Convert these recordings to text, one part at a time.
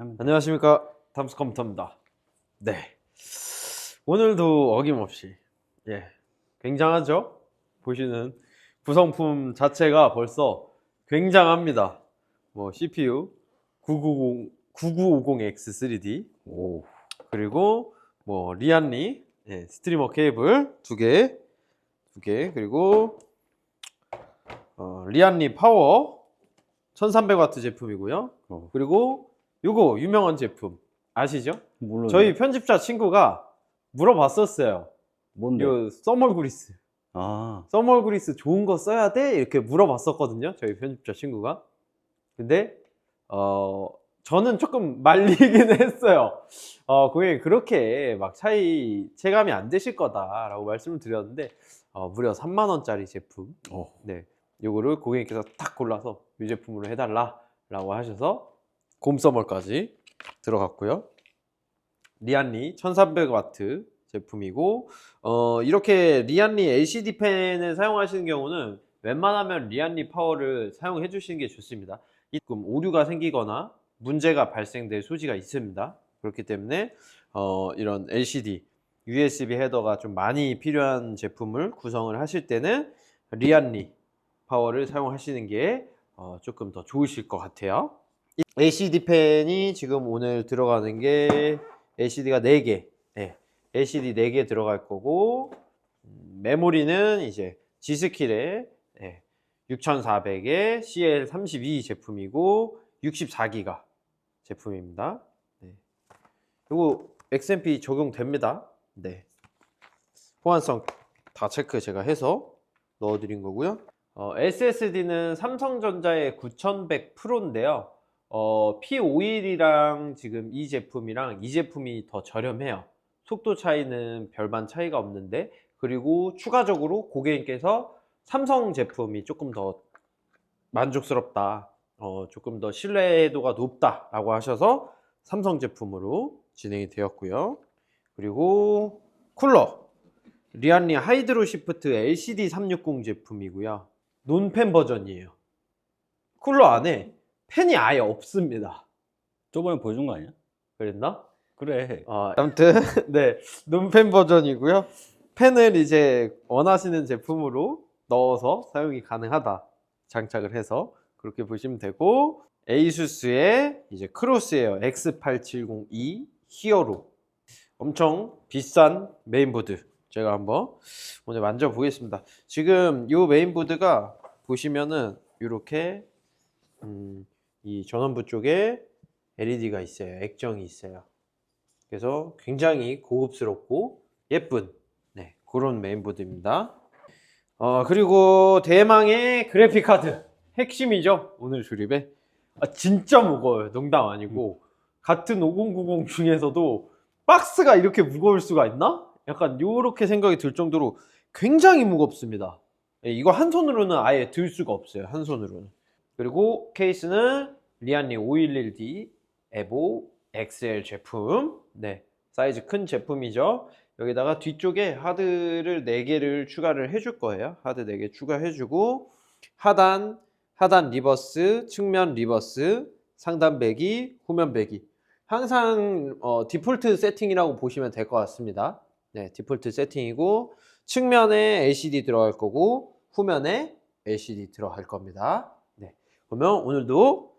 안녕하십니까 탐스 컴퓨터입니다. 네 오늘도 어김없이 예 굉장하죠 보시는 구성품 자체가 벌써 굉장합니다. 뭐 CPU 990 9950X3D 오. 그리고 뭐 리안리 예, 스트리머 케이블 두 개, 두 개 그리고 어, 리안리 파워 1300W 제품이고요. 어. 그리고 요거 유명한 제품 아시죠? 물론 저희 편집자 친구가 물어봤었어요. 뭔데? 요 써멀 그리스, 아. 써멀 그리스 좋은 거 써야 돼? 이렇게 물어봤었거든요. 저희 편집자 친구가. 근데 어 저는 조금 말리긴 했어요. 어 그게 그렇게 막 차이 체감이 안 되실 거다라고 말씀을 드렸는데 어, 무려 3만 원짜리 제품. 어. 네, 요거를 고객님께서 딱 골라서 이 제품으로 해달라라고 하셔서 곰서멀까지 들어갔고요. 리안리 1300W 제품이고 어, 이렇게 리안리 LCD 펜을 사용하시는 경우는 웬만하면 리안리 파워를 사용해 주시는 게 좋습니다. 조금 오류가 생기거나 문제가 발생될 소지가 있습니다. 그렇기 때문에 어, 이런 LCD USB 헤더가 좀 많이 필요한 제품을 구성을 하실 때는 리안리 파워를 사용하시는 게 어, 조금 더 좋으실 것 같아요. 이 LCD 펜이 지금 오늘 들어가는 게 LCD가 4개, 네, LCD 4개 들어갈 거고 음, 메모리는 이제 G스킬의 네, 6400의 CL32 제품이고 64기가 제품입니다. 네. 이거 XMP 적용됩니다. 네. 호환성 다 체크 제가 해서 넣어드린 거고요. 어, SSD는 삼성전자의 9100 프로인데요. 어, P51이랑 지금 이 제품이랑 이 제품이 더 저렴해요. 속도 차이는 별반 차이가 없는데 그리고 추가적으로 고객님께서 삼성 제품이 조금 더 만족스럽다. 어, 조금 더 신뢰도가 높다 라고 하셔서 삼성 제품으로 진행이 되었고요. 그리고 쿨러 리안리 하이드로 시프트 LCD 360 제품이고요. 논펜 버전이에요. 쿨러 안에 펜이 아예 없습니다. 저번에 보여준 거 아니야? 그랬나? 그래. 어, 아무튼 네 논펜 버전이고요. 펜을 이제 원하시는 제품으로 넣어서 사용이 가능하다 장착을 해서 그렇게 보시면 되고 에이수스의 이제 크로스에어 X8702 히어로 엄청 비싼 메인보드 제가 한번 오늘 만져보겠습니다. 지금 이 메인보드가 보시면은 이렇게 음, 이 전원부 쪽에 LED가 있어요. 액정이 있어요. 그래서 굉장히 고급스럽고 예쁜 네, 그런 메인보드입니다. 어, 그리고 대망의 그래픽 카드 핵심이죠 오늘 조립에 아, 진짜 무거워요 농담 아니고 같은 5090 중에서도 박스가 이렇게 무거울 수가 있나? 약간 요렇게 생각이 들 정도로 굉장히 무겁습니다 예, 이거 한 손으로는 아예 들 수가 없어요 한 손으로는 그리고 케이스는 리안리 511D 에보 XL 제품. 네 사이즈 큰 제품이죠. 여기다가 뒤쪽에 하드를 4개를 추가를 해줄 거예요. 하드 4개 추가해주고 하단 하단 리버스 측면 리버스 상단 배기 후면 배기. 항상 어, 디폴트 세팅이라고 보시면 될 것 같습니다. 네 디폴트 세팅이고 측면에 LCD 들어갈 거고 후면에 LCD 들어갈 겁니다. 네 그러면 오늘도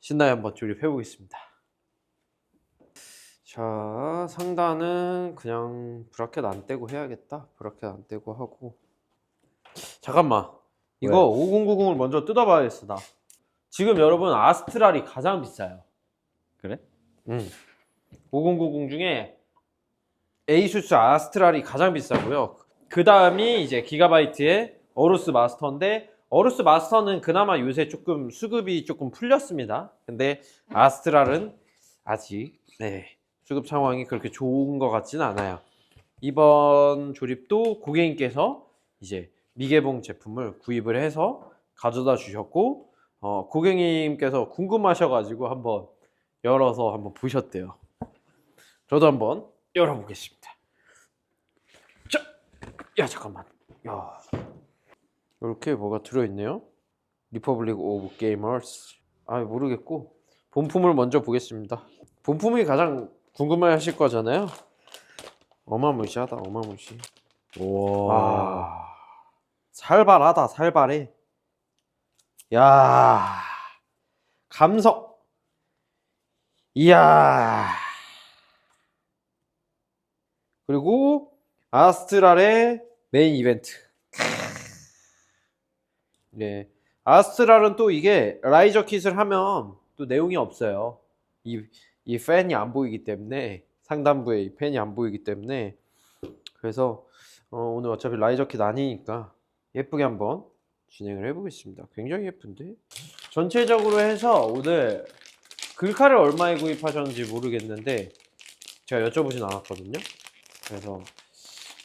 신나게 한번 조립해 보겠습니다. 자 상단은 그냥 브라켓 안 떼고 해야겠다. 브라켓 안 떼고 하고. 잠깐만. 이거 5090을 먼저 뜯어봐야겠어 나. 지금 여러분 아스트랄이 가장 비싸요. 그래? 응. 5090 중에 에이수스 아스트랄이 가장 비싸고요. 그 다음이 이제 기가바이트의 어루스 마스터인데 어루스 마스터는 그나마 요새 조금 수급이 조금 풀렸습니다 근데 아스트랄은 아직 네, 수급 상황이 그렇게 좋은 것 같지는 않아요. 이번 조립도 고객님께서 이제 미개봉 제품을 구입을 해서 가져다 주셨고 어, 고객님께서 궁금하셔가지고 한번 열어서 한번 보셨대요. 저도 한번 열어보겠습니다. 자, 야 잠깐만. 야, 이렇게 뭐가 들어있네요. 리퍼블릭 오브 게이머스. 아 모르겠고 본품을 먼저 보겠습니다. 본품이 가장 궁금해하실 거잖아요. 어마무시하다, 어마무시. 우와. 아, 살발하다, 살발해. 야, 감성. 이야. 그리고 아스트랄의 메인 이벤트. 네. 아스트랄은 또 이게 라이저 킷을 하면 또 내용이 없어요. 이, 이 팬이 안 보이기 때문에 상단부에 이 팬이 안 보이기 때문에 그래서 어, 오늘 어차피 라이저 킷 아니니까 예쁘게 한번 진행을 해보겠습니다. 굉장히 예쁜데 전체적으로 해서 오늘 글카를 얼마에 구입하셨는지 모르겠는데 제가 여쭤보진 않았거든요. 그래서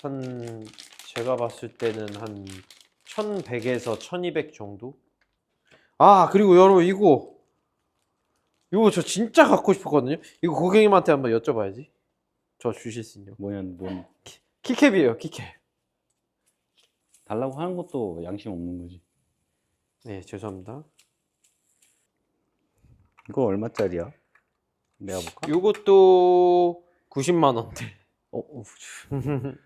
한 제가 봤을 때는 한 1100에서 1200 정도? 아 그리고 여러분 이거. 이거 저 진짜 갖고 싶었거든요. 이거 고객님한테 한번 여쭤봐야지. 저 주실 수 있냐 뭐냐, 뭔. 키캡이에요 키캡. 달라고 하는 것도 양심 없는 거지. 네 죄송합니다. 이거 얼마짜리야? 내가 볼까? 요것도 90만 원대. 어, 어,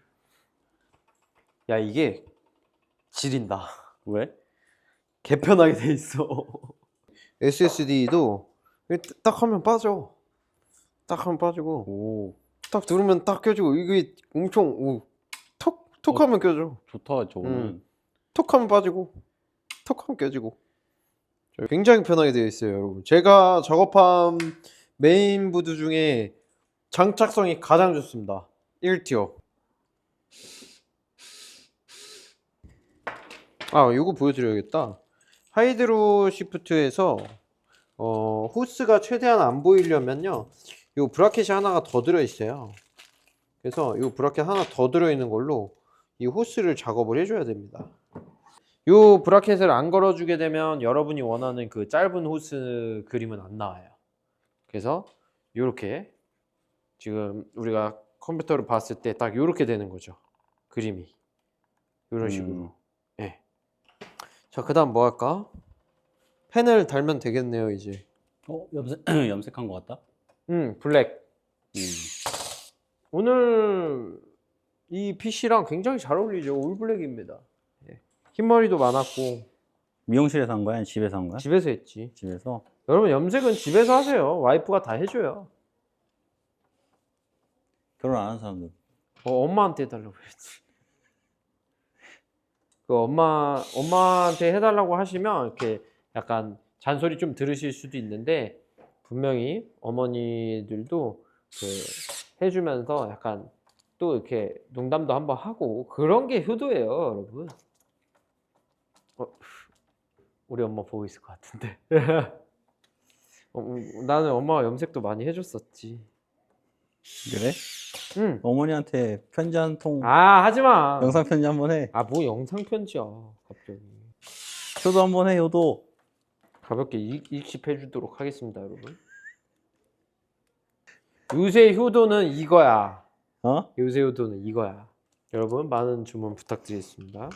야 이게 지린다. 왜? 개편하게 돼 있어. SSD도 딱 하면 빠져. 딱 하면 빠지고. 오, 딱 누르면 딱 껴지고. 이게 엄청 오, 톡, 톡 어. 하면 껴져. 좋다, 저거는. 음. 톡 하면 빠지고. 톡 하면 껴지고. 굉장히 편하게 되어 있어요 여러분. 제가 작업한 메인보드 중에 장착성이 가장 좋습니다. 1티어 아 이거 보여드려야겠다 하이드로 시프트에서 어, 호스가 최대한 안 보이려면요 요 브라켓이 하나가 더 들어있어요 그래서 요 브라켓 하나 더 들어있는 걸로 이 호스를 작업을 해줘야 됩니다. 요 브라켓을 안 걸어주게 되면 여러분이 원하는 그 짧은 호스 그림은 안 나와요. 그래서 이렇게 지금 우리가 컴퓨터를 봤을 때 딱 이렇게 되는 거죠. 그림이 이런 식으로. 음. 예. 자 그 다음 뭐 할까? 펜을 달면 되겠네요 이제. 어, 염색, 염색한 것 같다? 음 블랙. 음. 오늘 이 PC랑 굉장히 잘 어울리죠. 올블랙입니다. 예. 흰머리도 많았고 미용실에서 한 거야? 아니면 집에서 한 거야? 집에서 했지. 집에서? 여러분 염색은 집에서 하세요. 와이프가 다 해줘요. 결혼 안 한 사람들. 어, 엄마한테 해달라고 했지. 그 엄마 엄마한테 해달라고 하시면 이렇게 약간 잔소리 좀 들으실 수도 있는데 분명히 어머니들도 그 해주면서 약간 또 이렇게 농담도 한번 하고 그런 게 효도예요, 여러분. 어, 우리 엄마 보고 있을 것 같은데. 어, 음, 나는 엄마가 염색도 많이 해줬었지. 그래? 응. 어머니한테 편지 한 통, 아 하지 마. 영상 편지 한 번 해. 아 뭐 영상 편지야 갑자기. 효도 한 번 해, 효도. 가볍게 일- 일십해 주도록 하겠습니다, 여러분. 요새 효도는 이거야. 어? 요새 효도는 이거야. 여러분 많은 주문 부탁드리겠습니다.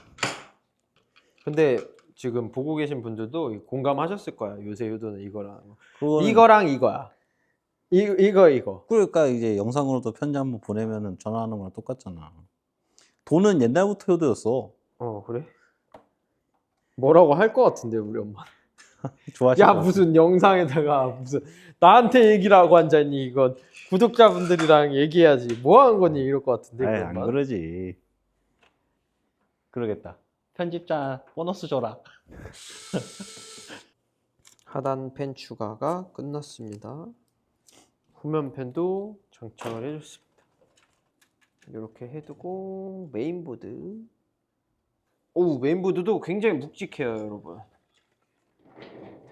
근데 지금 보고 계신 분들도 공감하셨을 거야. 요새 효도는 이거랑. 그거는 이거랑 이거야. 이 이거 이거. 그러니까 이제 영상으로도 편지 한번 보내면은 전화하는 거랑 똑같잖아. 돈은 옛날부터 효도였어. 어 그래? 뭐라고 할 것 같은데 우리 엄마. 좋아하실 야것 같아. 무슨 영상에다가 무슨 나한테 얘기를 하고 앉았니 이건 구독자분들이랑 얘기해야지 뭐 하는 거니 이럴 것 같은데 에이, 우리 안 엄마. 그러지. 그러겠다. 편집자 보너스 줘라. 하단 펜 추가가 끝났습니다. 후면 펜도 장착을 해줬습니다. 이렇게 해두고 메인보드. 오 메인보드도 굉장히 묵직해요, 여러분.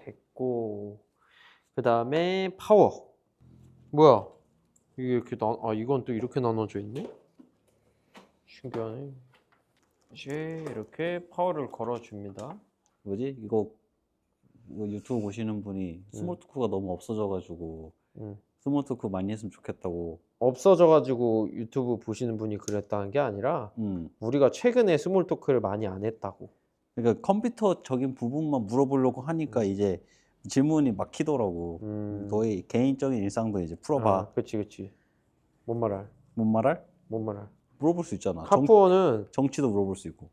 됐고 그 다음에 파워. 뭐야? 이게 이렇게 나, 아 이건 또 이렇게 나눠져 있네? 신기하네. 이제 이렇게 파워를 걸어줍니다. 뭐지? 이거, 이거 유튜브 보시는 분이 스몰 토크가 너무 없어져가지고 음. 스몰 토크 많이 했으면 좋겠다고. 없어져가지고 유튜브 보시는 분이 그랬다는 게 아니라 음. 우리가 최근에 스몰 토크를 많이 안 했다고. 그러니까 컴퓨터적인 부분만 물어보려고 하니까 음. 이제 질문이 막히더라고. 음. 너의 개인적인 일상도 이제 풀어봐. 아, 그치 그치. 뭔 말할? 뭔 말할? 뭔 말할? 물어볼 수 있잖아. 정, 카푸어는 정 치도 물어볼 수 있고.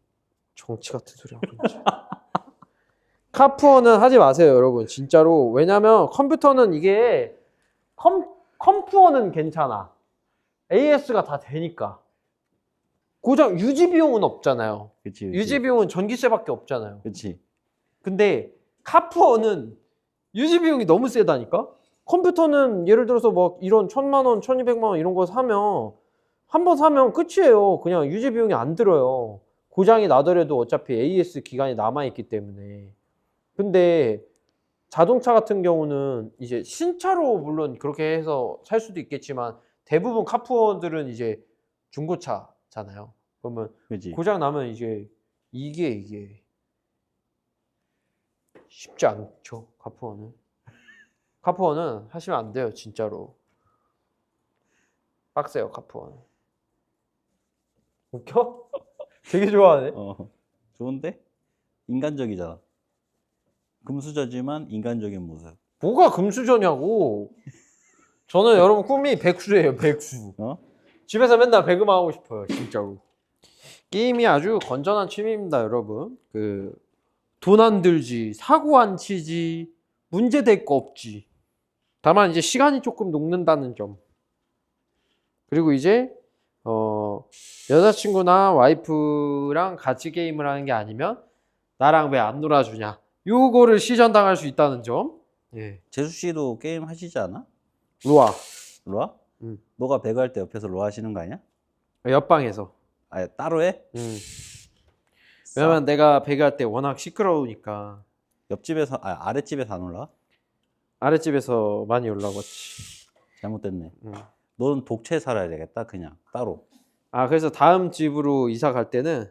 정치 같은 소리 하고 있지. 카푸어는 하지 마세요, 여러분. 진짜로. 왜냐면 컴퓨터는 이게 컴 컴푸어는 괜찮아. AS가 다 되니까. 고장 유지 비용은 없잖아요. 그치. 그치. 유지 비용은 전기세밖에 없잖아요. 그치. 근데 카푸어는 유지 비용이 너무 세다니까? 컴퓨터는 예를 들어서 막 이런 천만 원, 천이백만 원 이런 거 사면 한 번 사면 끝이에요. 그냥 유지 비용이 안 들어요. 고장이 나더라도 어차피 AS 기간이 남아 있기 때문에. 근데 자동차 같은 경우는 이제 신차로 물론 그렇게 해서 살 수도 있겠지만 대부분 카푸어들은 이제 중고차잖아요. 그러면 그치. 고장 나면 이제 이게 이게 쉽지 않죠 카푸어는 카푸어는 하시면 안 돼요 진짜로 빡세요 카푸어는 웃겨? 되게 좋아하네 어. 좋은데? 인간적이잖아. 금수저지만 인간적인 모습. 뭐가 금수저냐고. 저는 여러분 꿈이 백수예요 백수. 어? 집에서 맨날 배그만 하고 싶어요 진짜로. 게임이 아주 건전한 취미입니다 여러분. 그 돈 안 들지 사고 안 치지 문제 될 거 없지. 다만 이제 시간이 조금 녹는다는 점. 그리고 이제 어 여자친구나 와이프랑 같이 게임을 하는 게 아니면 나랑 왜 안 놀아주냐 요거를 시전당할 수 있다는 점 예. 재수 씨도 게임 하시지 않아? 로아 로아? 음. 너가 배그 할 때 옆에서 로아 하시는 거 아니야? 옆방에서 아 따로 해? 음. 왜냐면 내가 배그 할 때 워낙 시끄러우니까 옆집에서 아 아랫집에서 안 올라? 아랫집에서 많이 올라왔지. 잘못됐네. 음. 너는 독채 살아야 되겠다 그냥 따로. 아 그래서 다음 집으로 이사 갈 때는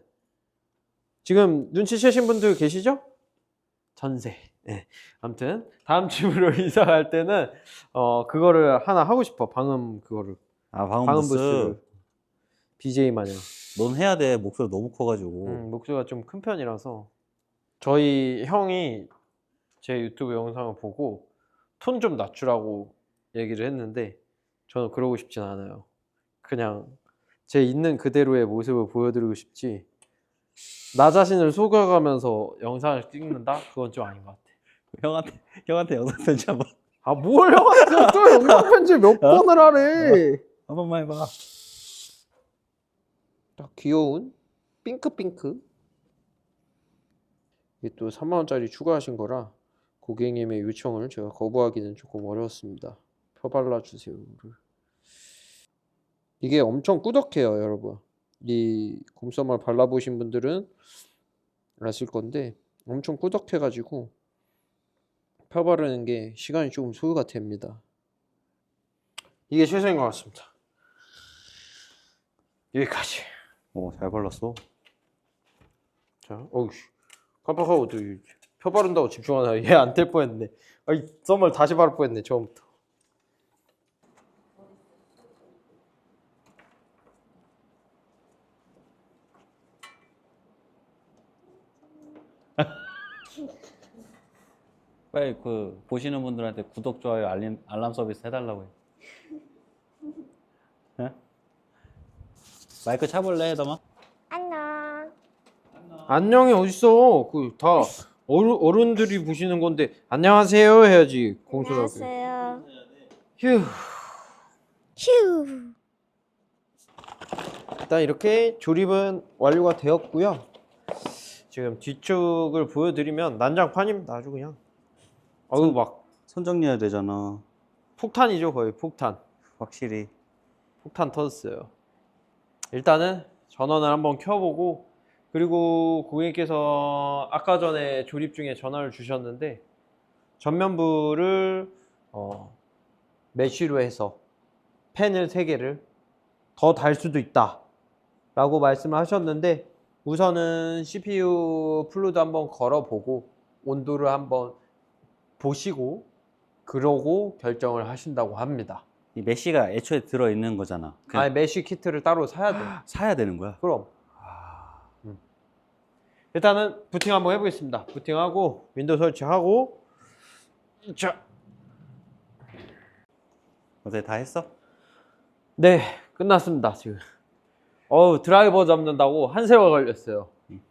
지금 눈치채신 분들 계시죠? 전세. 네. 아무튼 다음 집으로 이사 갈 때는 어 그거를 하나 하고 싶어. 방음 그거를. 아 방음 방음 부스. 부스를. BJ 마냥. 넌 해야 돼 목소리 너무 커가지고. 음, 목소리가 좀 큰 편이라서 저희 형이 제 유튜브 영상을 보고 톤 좀 낮추라고 얘기를 했는데 저는 그러고 싶진 않아요. 그냥 제 있는 그대로의 모습을 보여드리고 싶지 나 자신을 속여가면서 영상을 찍는다? 그건 좀 아닌 것 같아. 형한테 형한테 영상 편지 한번 아 뭘 형한테 또 영상 편지 몇 번을 하래? 한 번만 해봐. 딱 귀여운 핑크핑크 이게 또 3만 원짜리 추가하신 거라 고객님의 요청을 제가 거부하기는 조금 어려웠습니다 펴발라 주세요를 이게 엄청 꾸덕해요 여러분 이 곰썸을 발라보신 분들은 아실 건데 엄청 꾸덕해 가지고 펴 바르는 게 시간이 조금 소요가 됩니다 이게 최선인 것 같습니다 여기까지 오 잘 발랐어. 자, 어우, 깜빡하고 또 이- 펴 바른다고 집중하나 얘 안 될 뻔했네. 아이 썸을 다시 바를 뻔했네 처음부터. 빨리 그 보시는 분들한테 구독 좋아요 알림 알람 서비스 해달라고 해. 예? 마이크 차볼래 해담아? 안녕. 안녕이 어딨어? 그다 어른 어른 들이 보시는 건데 안녕하세요 해야지 공손하게. 안녕하세요. 휴. 휴. 일단 이렇게 조립은 완료가 되었고요. 지금 뒤쪽을 보여드리면 난장판입니다. 아주 그냥. 어우 막손 정리해야 되잖아. 폭탄이죠 거의 폭탄. 확실히. 폭탄 터졌어요. 일단은 전원을 한번 켜보고 그리고 고객님께서 아까 전에 조립 중에 전화를 주셨는데 전면부를 어, 메쉬로 해서 펜을 3개를 더 달 수도 있다 라고 말씀을 하셨는데 우선은 CPU 플루드 한번 걸어보고 온도를 한번 보시고 그러고 결정을 하신다고 합니다. 이 메시가 애초에 들어 있는 거잖아. 그냥 아니 메쉬 키트를 따로 사야 돼. 사야 되는 거야. 그럼. 음. 일단은 부팅 한번 해보겠습니다. 부팅하고 윈도우 설치하고 자, 어제 다 했어? 네, 끝났습니다 지금. 어우 드라이버 잡는다고 한 세월 걸렸어요.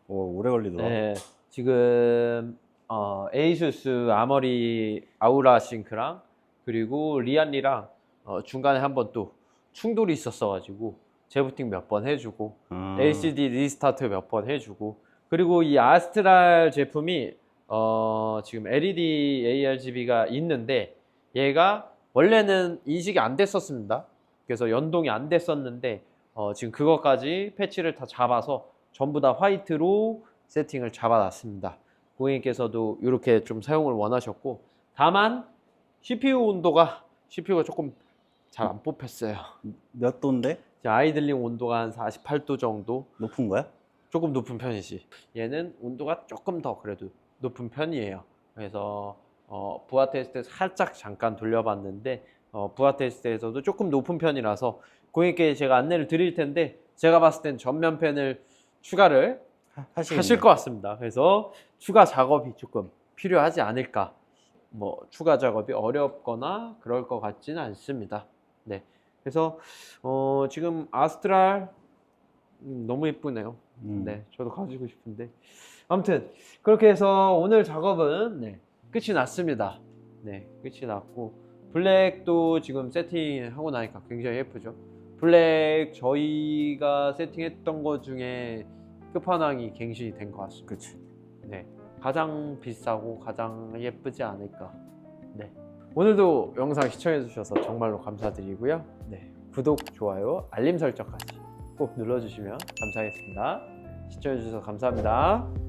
오 오래 걸리더라. 네, 지금 어, 에이수스 아머리 아우라 싱크랑 그리고 리안리랑 어, 중간에 한번 또 충돌이 있었어가지고 재부팅 몇 번 해주고 음. LCD 리스타트 몇 번 해주고 그리고 이 아스트랄 제품이 어, 지금 LED ARGB가 있는데 얘가 원래는 인식이 안 됐었습니다. 그래서 연동이 안 됐었는데 어, 지금 그것까지 패치를 다 잡아서 전부 다 화이트로 세팅을 잡아놨습니다. 고객님께서도 이렇게 좀 사용을 원하셨고 다만 CPU 온도가 CPU가 조금 잘 안 뽑혔어요. 몇 도인데? 이제 아이들링 온도가 한 48도 정도 높은 거야? 조금 높은 편이지. 얘는 온도가 조금 더 그래도 높은 편이에요. 그래서 어, 부하 테스트 살짝 잠깐 돌려봤는데 어, 부하 테스트에서도 조금 높은 편이라서 고객님께 제가 안내를 드릴 텐데 제가 봤을 땐 전면 팬을 추가를 하- 하시겠네. 하실 것 같습니다. 그래서 추가 작업이 조금 필요하지 않을까. 뭐 추가 작업이 어렵거나 그럴 것 같지는 않습니다. 네. 그래서 어, 지금 아스트랄 음, 너무 예쁘네요. 음. 네, 저도 가지고 싶은데. 아무튼 그렇게 해서 오늘 작업은 네, 끝이 났습니다. 네, 끝이 났고 블랙도 지금 세팅하고 나니까 굉장히 예쁘죠. 블랙 저희가 세팅했던 것 중에 끝판왕이 갱신이 된 것 같습니다. 그렇지. 네, 가장 비싸고 가장 예쁘지 않을까. 네, 오늘도 영상 시청해주셔서 정말로 감사드리고요. 네, 구독, 좋아요, 알림 설정까지 꼭 눌러주시면 감사하겠습니다. 시청해주셔서 감사합니다.